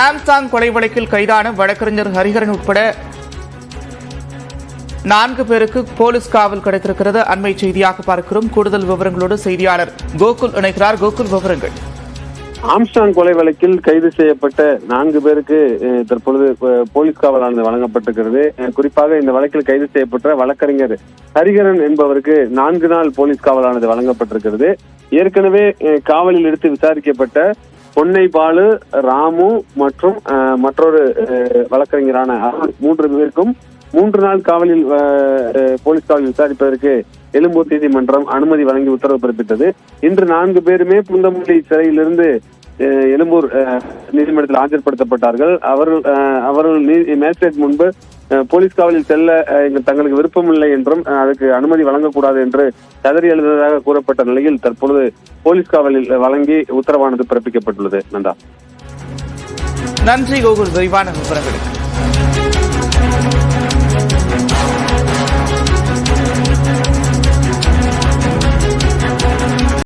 ஆம்சாங் கொலை வழக்கில் கைதான வழக்கறிஞர் ஹரிஹரன் உட்பட நான்கு பேருக்கு போலீஸ் காவல் கிடைத்திருக்கிறது. அண்மை செய்தியாக பார்க்கிறோம். கூடுதல் விவரங்களோடு செய்தியாளர் கோகுல் இணைகிறார். கோகுல் விவரங்கள். ஆம்ஸ்டாங் கொலை வழக்கில் கைது செய்யப்பட்ட நான்கு பேருக்கு தற்பொழுது போலீஸ் காவலானது வழங்கப்பட்டிருக்கிறது. குறிப்பாக இந்த வழக்கில் கைது செய்யப்பட்ட வழக்கறிஞர் ஹரிகரன் என்பவருக்கு நான்கு நாள் போலீஸ் காவலானது வழங்கப்பட்டிருக்கிறது. ஏற்கனவே காவலில் எடுத்து விசாரிக்கப்பட்ட பொன்னை பாலு ராமு மற்றும் மற்றொரு அஹ், வழக்கறிஞரான அருண் மூன்று பேருக்கும் மூன்று நாள் காவலில் அஹ், அஹ், போலீஸ் காவலில் விசாரிப்பதற்கு எழும்பூர் நீதிமன்றம் அனுமதி வழங்கி உத்தரவு பிறப்பித்தது. இன்று நான்கு பேருமே புந்தமல்லி சிறையிலிருந்து எழும்பூர் அஹ், நீதிமன்றத்தில் ஆஜர்படுத்தப்பட்டார்கள். அவர்கள் அஹ், அவர்கள் நீ- மேஜிஸ்ட்ரேட் முன்பு போலீஸ் காவலில் செல்ல அஹ், தங்களுக்கு விருப்பமில்லை என்றும் அதுக்கு அனுமதி வழங்கக்கூடாது என்று கதறி எழுதுவதாக கூறப்பட்ட நிலையில் தற்பொழுது போலீஸ் காவலில் வழங்கி உத்தரவானது பிறப்பிக்கப்பட்டுள்ளது. நந்தா நன்றி கோகுல். விரிவான விவரங்களுக்கு